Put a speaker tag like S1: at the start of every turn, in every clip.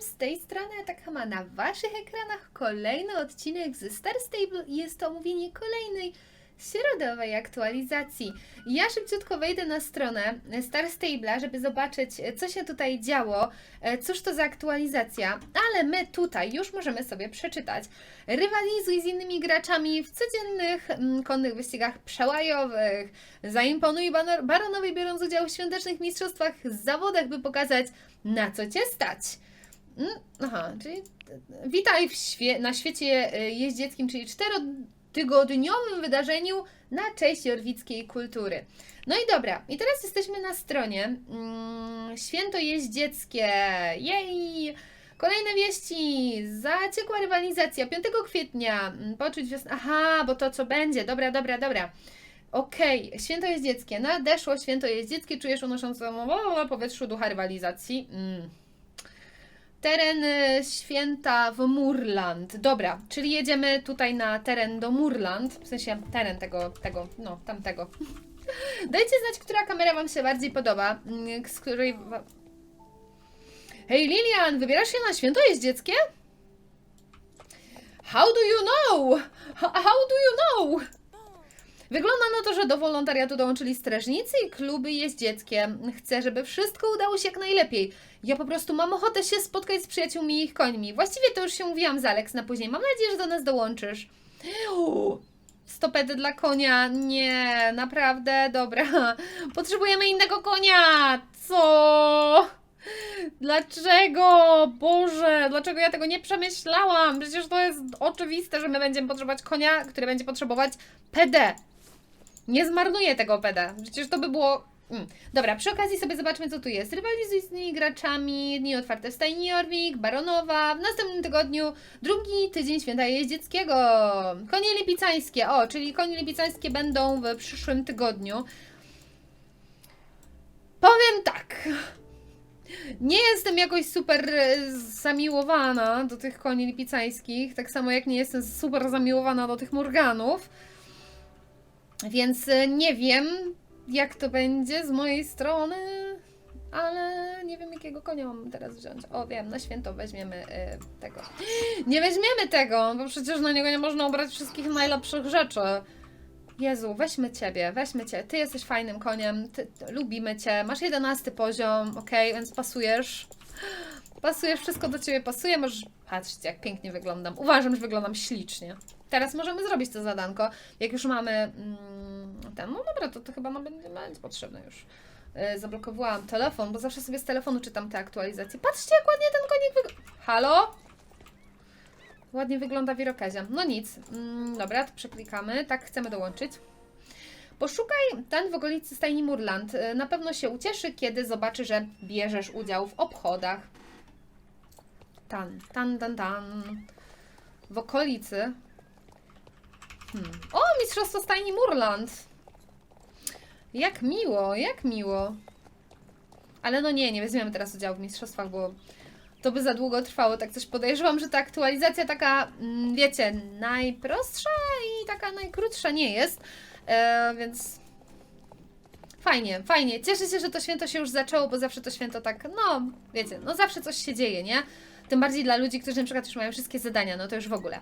S1: z tej strony Atakama na waszych ekranach kolejny odcinek ze Star Stable i jest to omówienie kolejnej środowej aktualizacji. Ja szybciutko wejdę na stronę Star Stable'a, żeby zobaczyć co się tutaj działo, e, cóż to za aktualizacja, ale my tutaj już możemy sobie przeczytać. Rywalizuj z innymi graczami w codziennych mm, konnych wyścigach przełajowych. Zaimponuj baronowi biorąc udział w świątecznych mistrzostwach, zawodach, by pokazać na co cię stać. Mm, Aha, czyli e, witaj świe- na świecie e, jeździeckim, czyli czterotygodniowym wydarzeniu na cześć jorwickiej kultury. No i dobra, i teraz jesteśmy na stronie mm, Święto Jeździeckie. Jej! Kolejne wieści. Zaciekła rywalizacja 5 kwietnia. mm, Poczuć wiosnę. Aha, bo to co będzie. Dobra, dobra, dobra. Okej, święto jeździeckie. Nadeszło święto jeździeckie. Czujesz unoszącą powietrzu ducha rywalizacji. Mm. Teren y, święta w Murland. Dobra, czyli jedziemy tutaj na teren do Murland. W sensie teren tego, tego, no, tamtego. Dajcie znać, która kamera Wam się bardziej podoba. mm, Z której. Hej Lilian, wybierasz się na święto jeździeckie? How do you know? How do you know? Wygląda na to, że do wolontariatu dołączyli strażnicy i kluby jeździeckie. Chcę, żeby wszystko udało się jak najlepiej. Ja po prostu mam ochotę się spotkać z przyjaciółmi i ich końmi. Właściwie to już się mówiłam z Alex na później. Mam nadzieję, że do nas dołączysz. Uuu, Stopedy dla konia. Nie, naprawdę, dobra. Potrzebujemy innego konia. Co? Dlaczego? Boże, dlaczego ja tego nie przemyślałam? Przecież to jest oczywiste, że my będziemy potrzebować konia, który będzie potrzebować PD. Nie zmarnuję tego PD. Przecież to by było. Mm. Dobra, przy okazji sobie zobaczmy, co tu jest. Rywalizuj z innymi graczami, dni otwarte w stajni Jorvik, Baronowa. W następnym tygodniu drugi tydzień święta jeździeckiego. Konie lipicańskie. O, czyli konie lipicańskie będą w przyszłym tygodniu. Powiem tak. Nie jestem jakoś super zamiłowana do tych koni lipicańskich, tak samo jak nie jestem super zamiłowana do tych Morganów. Więc e, nie wiem, jak to będzie z mojej strony, ale nie wiem, jakiego konia mam teraz wziąć. O, wiem, na święto weźmiemy e, tego. Nie weźmiemy tego, bo przecież na niego nie można ubrać wszystkich najlepszych rzeczy. Jezu, weźmy ciebie, weźmy cię. Ty jesteś fajnym koniem, ty, lubimy cię, masz 11 poziom, ok, więc pasujesz. Pasujesz, wszystko do ciebie pasuje, możesz... Patrzcie, jak pięknie wyglądam. Uważam, że wyglądam ślicznie. Teraz możemy zrobić to zadanko. Jak już mamy mm, ten, no dobra, to, to chyba no, będzie, potrzebne już. Yy, zablokowałam telefon, bo zawsze sobie z telefonu czytam te aktualizacje. Patrzcie, jak ładnie ten konik wygląda. Halo? Ładnie wygląda wirokazia. No nic. Mm, dobra, to przeklikamy. Tak, chcemy dołączyć. Poszukaj ten w okolicy stajni Murland. Y, Na pewno się ucieszy, kiedy zobaczy, że bierzesz udział w obchodach. Tan, tan, tan, tan. W okolicy. Hmm. O, mistrzostwo stajni Murland. Jak miło, jak miło. Ale no nie, nie weźmiemy teraz udziału w mistrzostwach, bo to by za długo trwało. Tak coś podejrzewam, że ta aktualizacja taka, mm, wiecie, najprostsza i taka najkrótsza nie jest. E, więc fajnie, fajnie. Cieszę się, że to święto się już zaczęło, bo zawsze to święto tak, no, wiecie, no zawsze coś się dzieje, nie? Tym bardziej dla ludzi, którzy na przykład już mają wszystkie zadania, no to już w ogóle.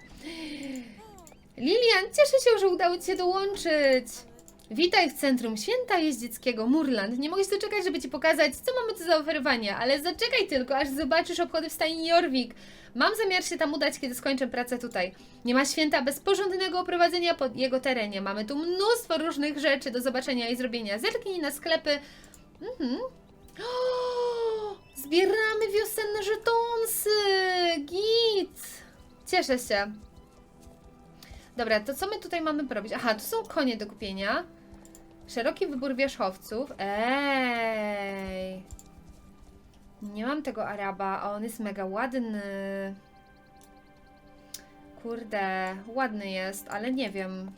S1: Lilian, cieszę się, że udało Ci się dołączyć. Witaj w centrum święta jeździeckiego Murland. Nie mogę się doczekać, żeby Ci pokazać, co mamy tu za oferowanie, ale zaczekaj tylko, aż zobaczysz obchody w stajni Jorvik. Mam zamiar się tam udać, kiedy skończę pracę tutaj. Nie ma święta bez porządnego oprowadzenia po jego terenie. Mamy tu mnóstwo różnych rzeczy do zobaczenia i zrobienia. Zerknij na sklepy. Mhm. Zbieramy wiosenne żetonsy! Git! Cieszę się. Dobra, to co my tutaj mamy porobić? Aha, tu są konie do kupienia. Szeroki wybór wierzchowców. Ej. Nie mam tego Araba, a on jest mega ładny. Kurde, ładny jest, ale nie wiem.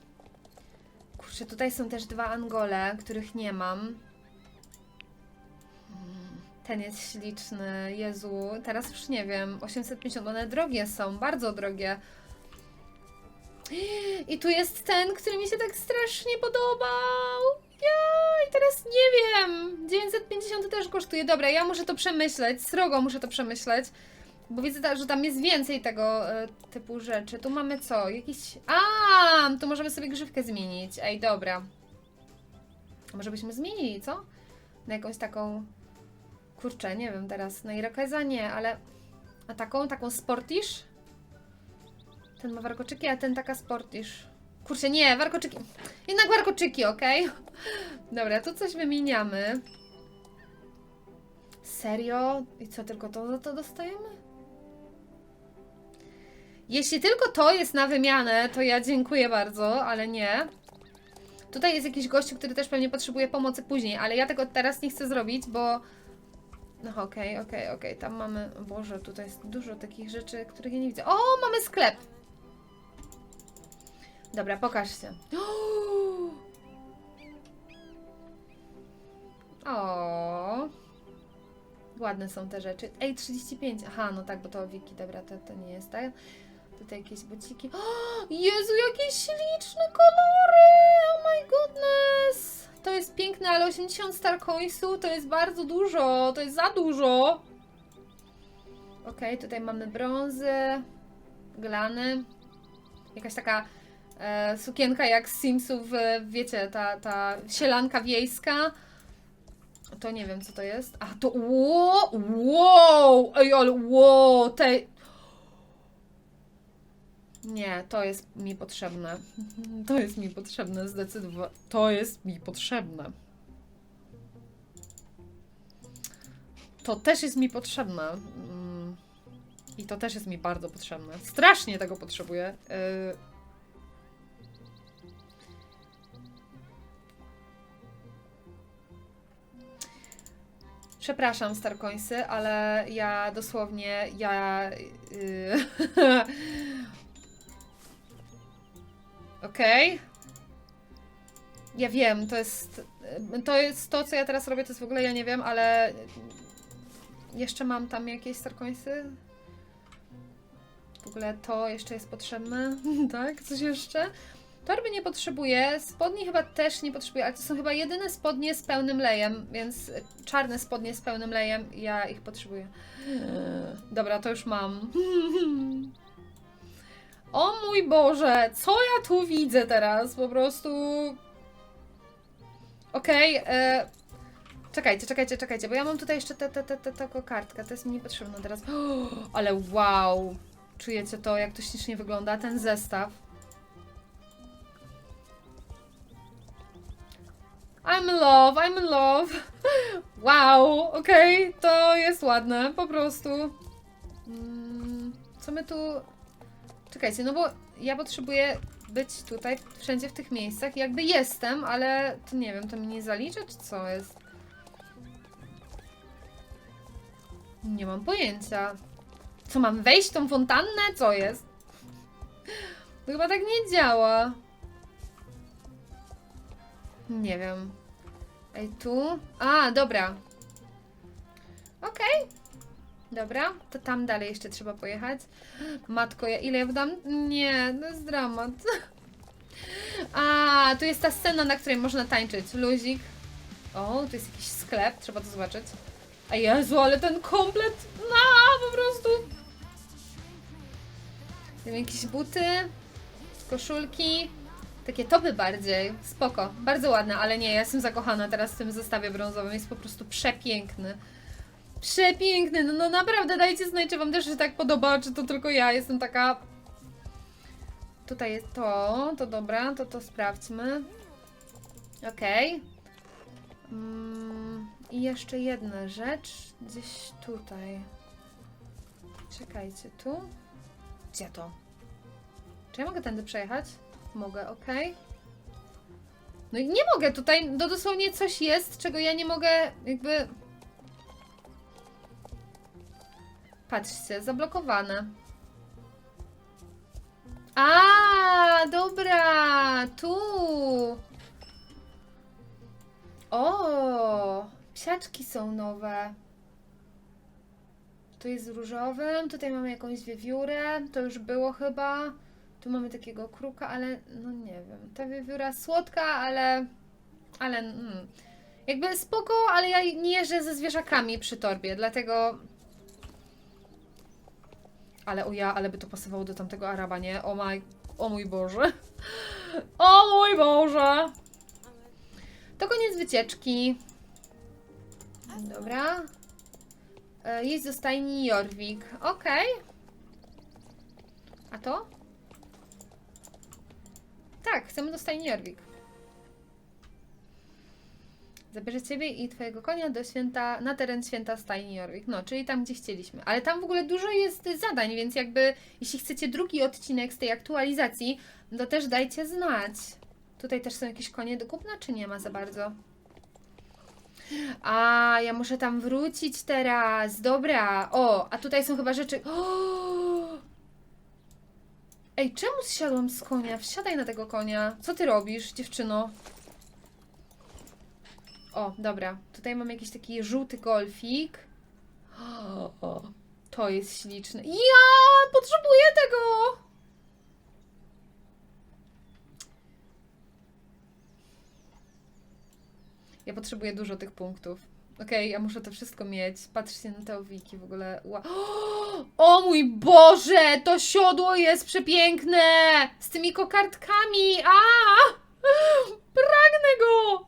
S1: Kurczę, tutaj są też dwa Angole, których nie mam. Mm, Ten jest śliczny, Jezu, teraz już nie wiem. 850, one drogie są, bardzo drogie. I tu jest ten, który mi się tak strasznie podobał. Ja i teraz nie wiem. 950 też kosztuje. Dobra, ja muszę to przemyśleć. Srogo muszę to przemyśleć. Bo widzę, że tam jest więcej tego e, typu rzeczy. Tu mamy co? Jakiś... A, tu możemy sobie grzywkę zmienić. Ej, dobra. Może byśmy zmienili, co? Na jakąś taką... Kurczę, nie wiem teraz. Na Irokeza nie, ale... A taką? Taką sportisz? Ten ma warkoczyki, a ten taka sportisz. Kurczę, nie, warkoczyki. Jednak warkoczyki, okej? Dobra, tu coś wymieniamy. Serio? I co, tylko to za to dostajemy? Jeśli tylko to jest na wymianę, to ja dziękuję bardzo, ale nie. Tutaj jest jakiś gościu, który też pewnie potrzebuje pomocy później, ale ja tego teraz nie chcę zrobić, bo... No okej, okej, okej, tam mamy... Boże, tutaj jest dużo takich rzeczy, których ja nie widzę. O, mamy sklep! Dobra, pokaż się. O. Ładne są te rzeczy. Ej, 35. Aha, no tak, bo to wiki, dobra, to, to nie jest tak. Tutaj jakieś buciki. O, Jezu, jakie śliczne kolory! Oh my goodness! To jest piękne, ale 80 star coinsu to jest bardzo dużo. To jest za dużo. Okej, tutaj mamy brązy, glany. Jakaś taka e, sukienka jak z Simsów, e, wiecie, ta, ta sielanka wiejska. To nie wiem, co to jest. A, to wow, wow, ej, ale wow, te... Nie, to jest mi potrzebne. To jest mi potrzebne, zdecydowanie. To jest mi potrzebne. To też jest mi potrzebne. Mm. I to też jest mi bardzo potrzebne. Strasznie tego potrzebuję. Yy, Przepraszam, Starcoinsy, ale ja dosłownie, ja... Yy... Okej. Ja wiem, to jest... To jest to, co ja teraz robię, to jest w ogóle, ja nie wiem, ale... Jeszcze mam tam jakieś Starcoinsy? W ogóle to jeszcze jest potrzebne, tak? Coś jeszcze? Torby nie potrzebuję, spodni chyba też nie potrzebuję, ale to są chyba jedyne spodnie z pełnym lejem, więc czarne spodnie z pełnym lejem, ja ich potrzebuję. Dobra, to już mam. O mój Boże, co ja tu widzę teraz? Po prostu... Okej, e, Czekajcie, czekajcie, czekajcie, bo ja mam tutaj jeszcze tę te, te, te, taką kartkę, to jest mi niepotrzebna teraz. ale wow! Czujecie to, jak to ślicznie wygląda, ten zestaw. I'm in love, I'm in love. Wow, okej, to jest ładne, po prostu. Mm, co my tu... Czekajcie, no bo ja potrzebuję być tutaj, wszędzie w tych miejscach. Jakby jestem, ale to nie wiem, to mi nie zalicza, czy co jest? Nie mam pojęcia. Co, mam wejść w tą fontannę? Co jest? To chyba tak nie działa. Nie wiem. Ej, tu? A, dobra. Okej. Dobra, to tam dalej jeszcze trzeba pojechać. Matko, ja ile ja wydam? Nie, to jest dramat. A, tu jest ta scena, na której można tańczyć. Luzik. O, tu jest jakiś sklep, trzeba to zobaczyć. A Jezu, ale ten komplet, no, po prostu. Tam jakieś buty, koszulki, takie topy bardziej, spoko, bardzo ładne, ale nie, ja jestem zakochana teraz w tym zestawie brązowym, jest po prostu przepiękny. Przepiękny, no, no naprawdę dajcie znać, czy wam też się tak podoba, czy to tylko ja jestem taka... Tutaj jest to, to dobra, to to sprawdźmy. Okej. Mm, I jeszcze jedna rzecz, gdzieś tutaj. Czekajcie, tu? Gdzie to? Czy ja mogę tędy przejechać? Mogę, ok. No i nie mogę tutaj, to dosłownie coś jest, czego ja nie mogę jakby... Patrzcie, zablokowane. A, dobra, tu. O, psiaczki są nowe. Tu jest różowym, tutaj mamy jakąś wiewiórę, to już było chyba. Tu mamy takiego kruka, ale no nie wiem. Ta wiewióra słodka, ale. Ale. Mm, jakby spoko, ale ja nie jeżdżę ze zwierzakami przy torbie, dlatego. ale o ja, ale by to pasowało do tamtego Araba, nie? O maj, o mój Boże. O mój Boże. To koniec wycieczki. Dobra. E, Jest do stajni Jorvik. Okej. A to? Tak, chcemy do stajni Jorvik. Zabierze ciebie i twojego konia do święta, na teren święta stajni. No, czyli tam, gdzie chcieliśmy. Ale tam w ogóle dużo jest zadań, więc jakby, jeśli chcecie drugi odcinek z tej aktualizacji, to też dajcie znać. Tutaj też są jakieś konie do kupna, czy nie ma za bardzo? A, ja muszę tam wrócić teraz. Dobra. O, a tutaj są chyba rzeczy. O! Ej, czemu zsiadłam z konia? Wsiadaj na tego konia. Co ty robisz, dziewczyno? O, dobra. Tutaj mam jakiś taki żółty golfik. O, to jest śliczne. Ja potrzebuję tego! Ja potrzebuję dużo tych punktów. Okej, ja muszę to wszystko mieć. Patrzcie na te owiki w ogóle. Ła- O mój Boże! To siodło jest przepiękne! Z tymi kokardkami! A! Pragnę go!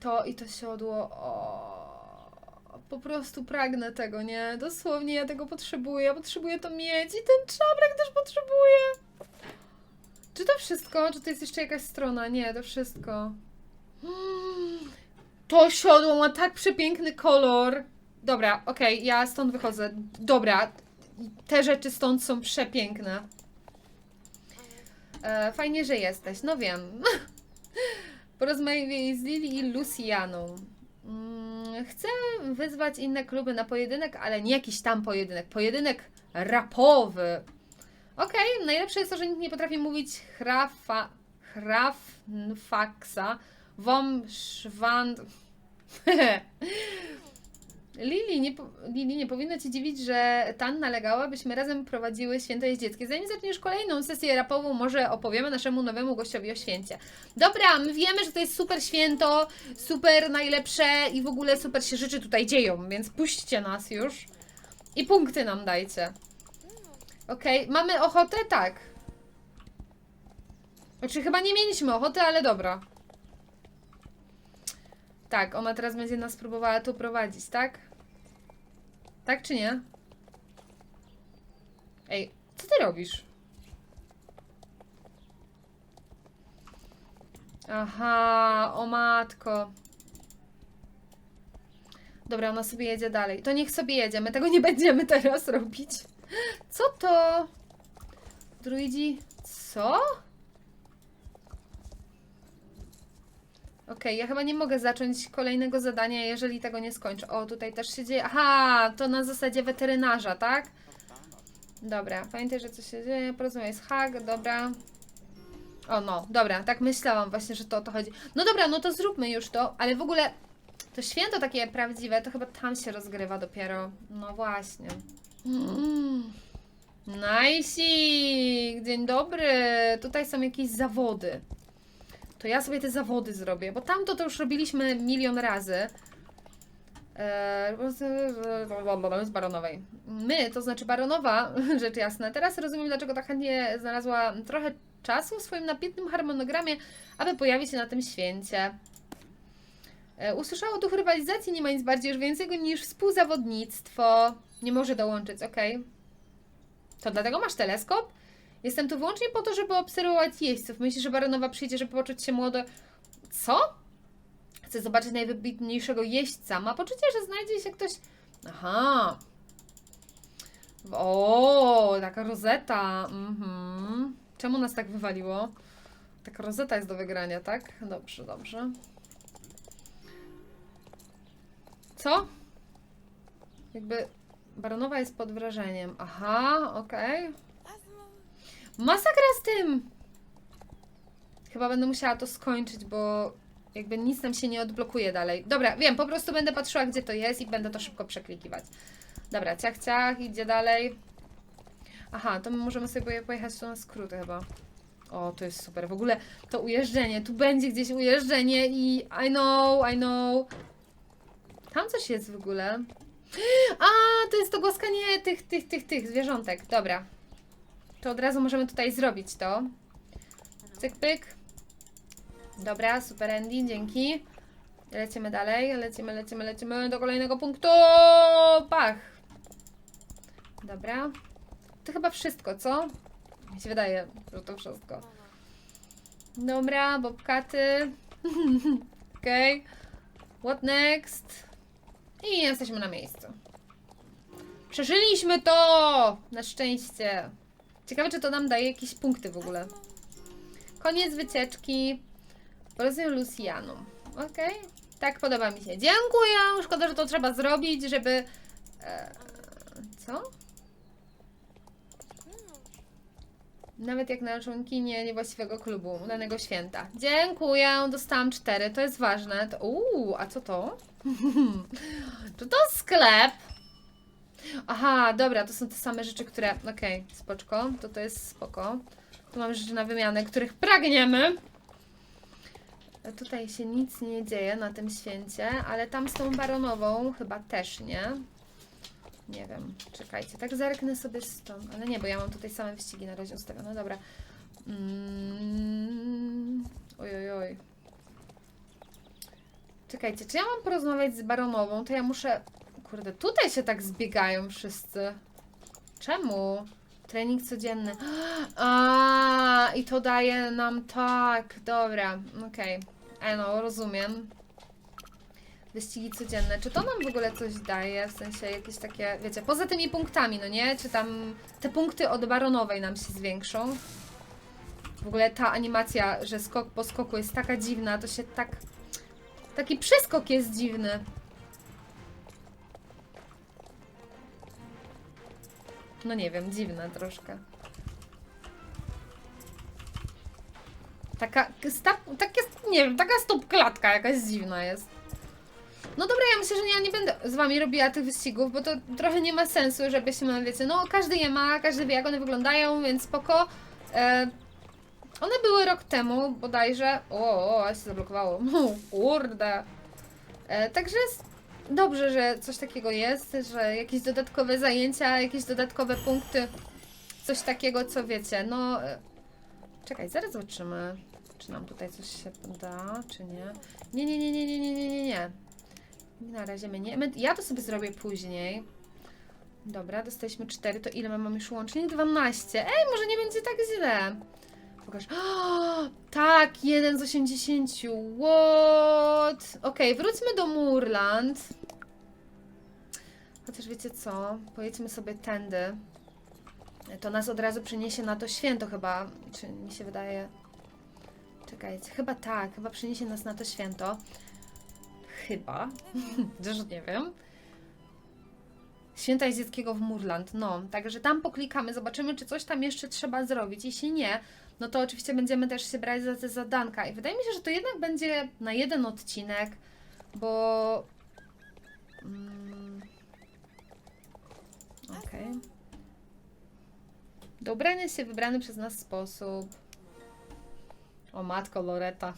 S1: To i to siodło. O, po prostu pragnę tego, nie? Dosłownie ja tego potrzebuję. Ja potrzebuję to mieć. I ten czaprak też potrzebuję. Czy to wszystko? Czy to jest jeszcze jakaś strona? Nie, to wszystko. To siodło ma tak przepiękny kolor. Dobra, okej, ja stąd wychodzę. Dobra, te rzeczy stąd są przepiękne. E, fajnie, że jesteś. No wiem. Porozmawiaj z Lili i Lucianą. Mm, Chcę wyzwać inne kluby na pojedynek, ale nie jakiś tam pojedynek. Pojedynek rapowy. Okej, najlepsze jest to, że nikt nie potrafi mówić hrafa, hrafnfaksa, wom szwand... Lili nie, Lili, nie powinno Cię dziwić, że Tan nalegała, byśmy razem prowadziły święto jeździeckie. Zanim zaczniesz kolejną sesję rapową, może opowiemy naszemu nowemu gościowi o święcie. Dobra, my wiemy, że to jest super święto, super najlepsze i w ogóle super się rzeczy tutaj dzieją, więc puśćcie nas już i punkty nam dajcie. Okej, mamy ochotę? Tak. Znaczy, chyba nie mieliśmy ochoty, ale dobra. Tak, ona teraz będzie nas próbowała tu prowadzić, tak? Tak czy nie? Ej, co ty robisz? Aha, o matko. Dobra, ona sobie jedzie dalej. To niech sobie jedzie, my tego nie będziemy teraz robić. Co to? Druidzi. Co? Okej, ja chyba nie mogę zacząć kolejnego zadania, jeżeli tego nie skończę. O, tutaj też się dzieje. Aha, to na zasadzie weterynarza, tak? Dobra, pamiętaj, że co się dzieje. Porozmawiaj z Hag, dobra. O, no, dobra, tak myślałam właśnie, że to o to chodzi. No dobra, no to zróbmy już to, ale w ogóle to święto takie prawdziwe, to chyba tam się rozgrywa dopiero. No właśnie. Mm. Dzień dobry! Tutaj są jakieś zawody. To ja sobie te zawody zrobię, bo tamto to już robiliśmy milion razy. Eee, z baronowej. My, to znaczy baronowa, rzecz jasna. Teraz rozumiem, dlaczego tak chętnie znalazła trochę czasu w swoim napiętym harmonogramie, aby pojawić się na tym święcie. E, Usłyszała o duchu rywalizacji, nie ma nic bardziej żywającego niż współzawodnictwo. Nie może dołączyć, okej. To dlatego masz teleskop? Jestem tu wyłącznie po to, żeby obserwować jeźdźców. Myślisz, że Baronowa przyjdzie, żeby poczuć się młodo... Co? Chcę zobaczyć najwybitniejszego jeźdźca. Ma poczucie, że znajdzie się ktoś... Aha. O, taka rozeta. Mhm. Czemu nas tak wywaliło? Taka rozeta jest do wygrania, tak? Dobrze, dobrze. Co? Jakby Baronowa jest pod wrażeniem. Aha, okej. Masakra z tym! Chyba będę musiała to skończyć, bo jakby nic nam się nie odblokuje dalej. Dobra, wiem, po prostu będę patrzyła, gdzie to jest i będę to szybko przeklikiwać. Dobra, ciach, ciach, idzie dalej. Aha, to my możemy sobie poje- pojechać tu na skróty chyba. O, to jest super. W ogóle to ujeżdżenie, tu będzie gdzieś ujeżdżenie i I know, I know. Tam coś jest w ogóle. A, to jest to głaskanie tych, tych, tych, tych zwierzątek. Dobra. To od razu możemy tutaj zrobić to. Cyk, pyk. Dobra, super Andy, dzięki. Lecimy dalej, lecimy, lecimy, lecimy do kolejnego punktu. Pach. Dobra. To chyba wszystko, co? Mi się wydaje, że to wszystko. Dobra, bobkaty. Okej. What next? I jesteśmy na miejscu. Przeżyliśmy to! Na szczęście. Ciekawe, czy to nam daje jakieś punkty w ogóle. Koniec wycieczki. Porozumiem Lucianu. Okej. Tak, podoba mi się. Dziękuję! Szkoda, że to trzeba zrobić, żeby... E, co? Nawet jak na członkinię niewłaściwego klubu, danego święta. Dziękuję, dostałam cztery, to jest ważne. To, uuu, a co to? Czy to sklep? Aha, dobra, to są te same rzeczy, które... Okej, spoczko, to to jest spoko. Tu mamy rzeczy na wymianę, których pragniemy. E, Tutaj się nic nie dzieje na tym święcie, ale tam z tą baronową chyba też nie. Nie wiem, czekajcie, tak zerknę sobie stąd, ale nie, bo ja mam tutaj same wyścigi na razie ustawione, dobra. Mm, oj, oj, oj. Czekajcie, czy ja mam porozmawiać z baronową, to ja muszę... Kurde, tutaj się tak zbiegają wszyscy. Czemu? Trening codzienny. A, i to daje nam tak, dobra, okej. Okay. no, rozumiem. Wyścigi codzienne. Czy to nam w ogóle coś daje? W sensie jakieś takie, wiecie, poza tymi punktami, no nie? Czy tam te punkty od baronowej nam się zwiększą? W ogóle ta animacja, że skok po skoku jest taka dziwna, to się tak... Taki przeskok jest dziwny. No nie wiem, dziwne troszkę. Taka, sta, takie, nie wiem, taka stóp klatka jakaś dziwna jest. No dobra, ja myślę, że ja nie będę z wami robiła tych wyścigów, bo to trochę nie ma sensu, żebyśmy, wiecie, no każdy je ma, każdy wie jak one wyglądają, więc spoko. E, one były rok temu bodajże. O, o, aż się zablokowało. Kurde. E, także jest dobrze, że coś takiego jest, że jakieś dodatkowe zajęcia, jakieś dodatkowe punkty, coś takiego, co wiecie, no... e, Czekaj, zaraz zobaczymy, czy nam tutaj coś się da, czy nie. Nie, nie, nie, nie, nie, nie, nie, nie, nie. Na razie my nie. My, ja to sobie zrobię później. Dobra, dostaliśmy 4, to ile my mamy już łącznie? 12. Ej, może nie będzie tak źle. Pokaż. O, tak, 1 z 80. What? Okej, wróćmy do Murland. Chociaż wiecie co? Pojedźmy sobie tędy. To nas od razu przeniesie na to święto chyba. Czy mi się wydaje... Czekajcie, chyba tak. Chyba przeniesie nas na to święto. Chyba. Też nie wiem. Święta Jezieckiego w Murland. No, także tam poklikamy, zobaczymy, czy coś tam jeszcze trzeba zrobić. Jeśli nie, no to oczywiście będziemy też się brać za te zadanka. I wydaje mi się, że to jednak będzie na jeden odcinek, bo. Okej. Ubrania się wybrany przez nas sposób. O matko, Loreta.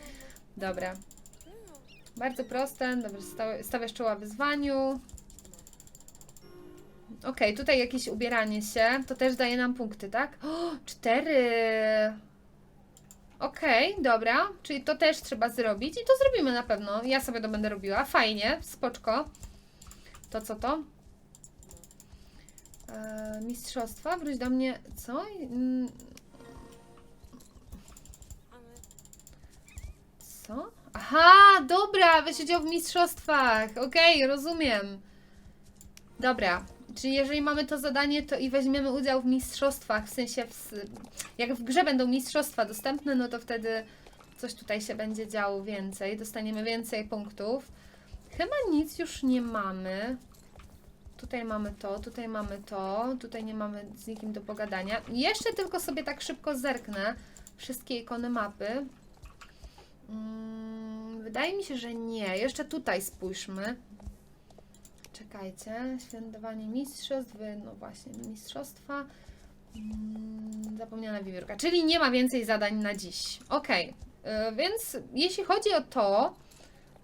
S1: Dobra. Bardzo proste. Dobra, sta- stawiasz czoła wyzwaniu. Okej, tutaj jakieś ubieranie się. To też daje nam punkty, tak? O, cztery. Okej, dobra. Czyli to też trzeba zrobić i to zrobimy na pewno. Ja sobie to będę robiła. Fajnie, spoczko. To co to? Eee, mistrzostwa, wróć do mnie. Co? Mm, Co? Aha, dobra, weź udział w mistrzostwach. Okej, rozumiem. Dobra, czyli jeżeli mamy to zadanie, to i weźmiemy udział w mistrzostwach, w sensie w, jak w grze będą mistrzostwa dostępne, no to wtedy coś tutaj się będzie działo więcej, dostaniemy więcej punktów. Chyba nic już nie mamy. Tutaj mamy to, tutaj mamy to, tutaj nie mamy z nikim do pogadania. Jeszcze tylko sobie tak szybko zerknę wszystkie ikony mapy. Mm, wydaje mi się, że nie. Jeszcze tutaj spójrzmy. Czekajcie. Świętowanie mistrzostw. No właśnie, mistrzostwa. Mm, zapomniana wiewiórka. Czyli nie ma więcej zadań na dziś. Ok. Więc jeśli chodzi o to,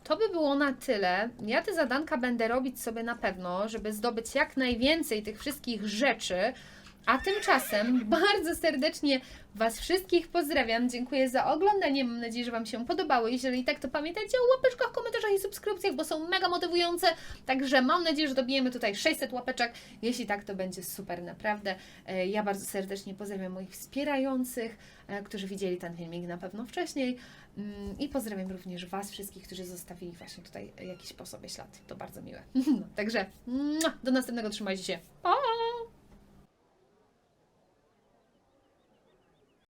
S1: to by było na tyle. Ja te zadanka będę robić sobie na pewno, żeby zdobyć jak najwięcej tych wszystkich rzeczy. A tymczasem bardzo serdecznie Was wszystkich pozdrawiam. Dziękuję za oglądanie. Mam nadzieję, że Wam się podobało. Jeżeli tak, to pamiętajcie o łapeczkach, komentarzach i subskrypcjach, bo są mega motywujące. Także mam nadzieję, że dobijemy tutaj 600 łapeczek. Jeśli tak, to będzie super, naprawdę. E, Ja bardzo serdecznie pozdrawiam moich wspierających, e, którzy widzieli ten filmik na pewno wcześniej. Mm, I pozdrawiam również Was wszystkich, którzy zostawili właśnie tutaj jakiś po sobie ślad. To bardzo miłe. No, także do następnego. Trzymajcie się. Pa!